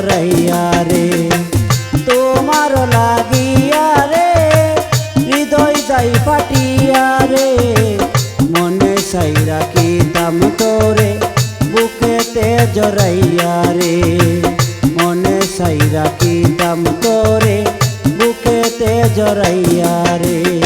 জরাইয়া রে তোমার লাগিয়া রে হৃদয় যাই ফাটিয়া রে মনে সাই রাখিতাম তোরে বুকেতে জরাইয়া রে মনে সাই রাখিতাম তোরে বুকেতে জরাইয়া রে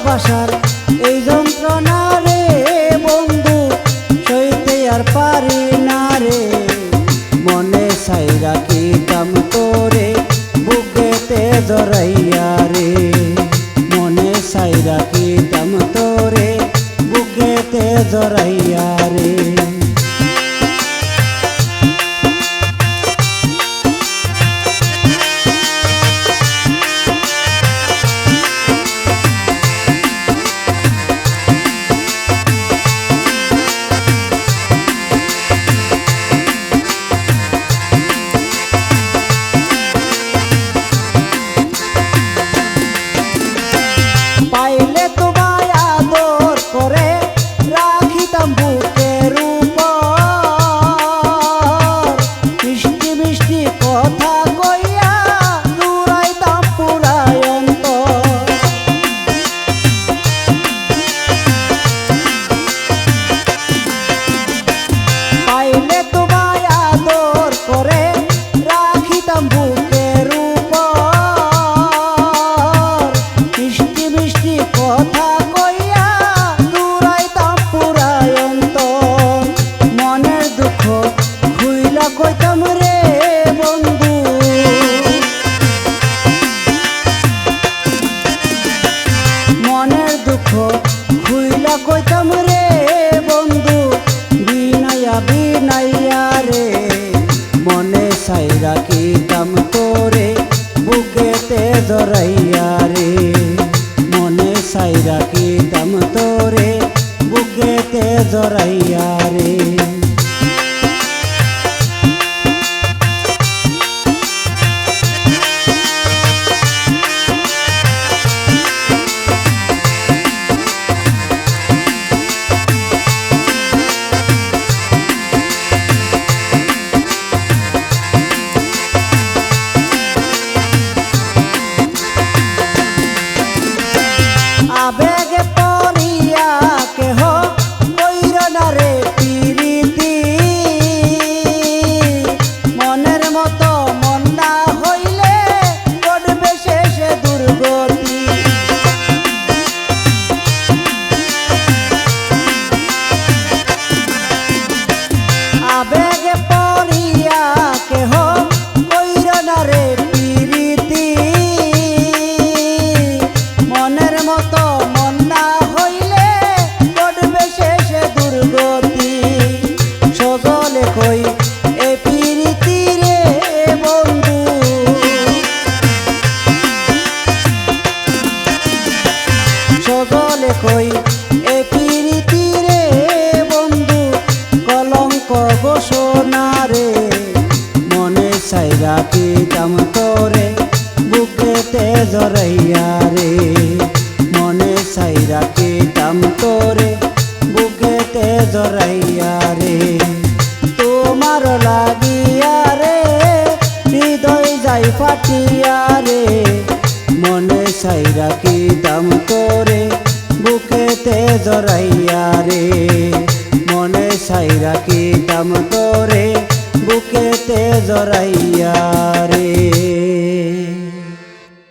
ভালোবাসার এই দেখো ভুইলা কইতাম রে বন্ধু বিনাইয়া বিনাইয়া রে। মনে সাইরা কিতাম তোরে বুকেতে জড়াইয়া 나 কই? এ প্রীতি রে বন্ধু কলঙ্ক ঘোষণা রে। মনে সাইরা পিতাম তোরে বুকেতে জরাইয়া জড়াইয়া রে। মনে সাইরা কি দাম করে বুকেতে জড়াইয়া।